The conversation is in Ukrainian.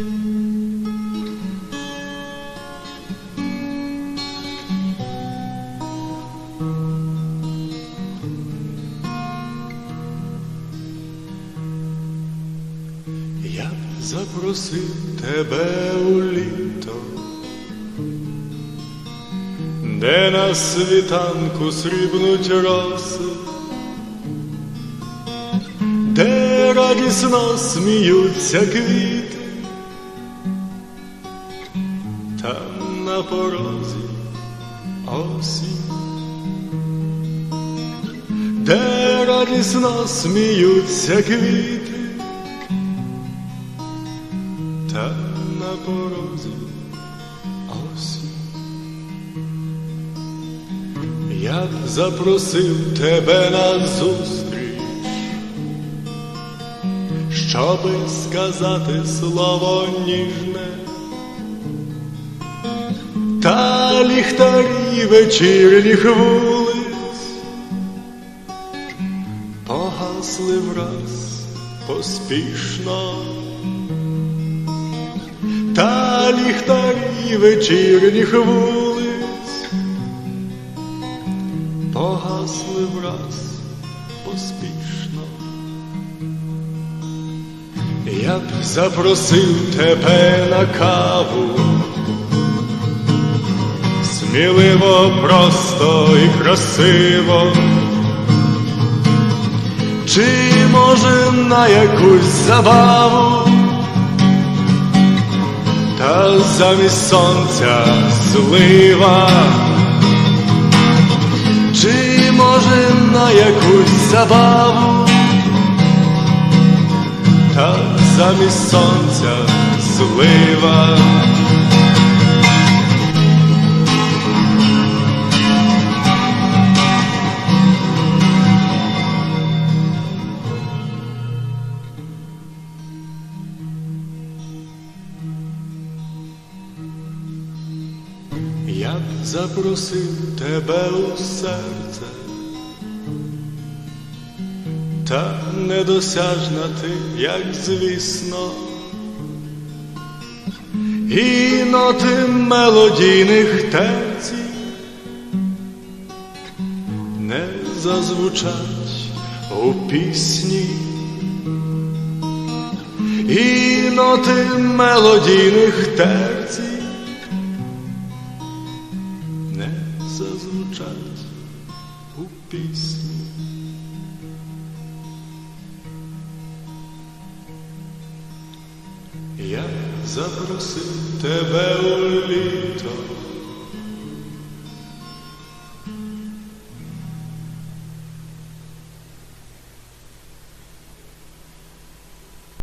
Я б запросив тебе у літо, де на світанку срібнуть роси, де радісно сміються квіти, там на порозі. Осінь, де радісно сміються квіти. Та на порозі. Осінь. Я б запросив тебе на зустріч, щоби сказати слово ніжне, ліхтарі вечірніх вулиць погасли враз поспішно. Та ліхтарі вечірніх вулиць погасли враз поспішно. Я б запросив тебе на каву, сміливо, просто і красиво. Чи може на якусь забаву? Та замість сонця злива, чи може на якусь забаву, та замість сонця злива. Я б запросив тебе у серце, та недосяжна ти, як звісно, і ноти мелодійних терців не зазвучать у пісні, і ноти мелодійних терців не зазвучать у пісні. Я запросив тебе у літо,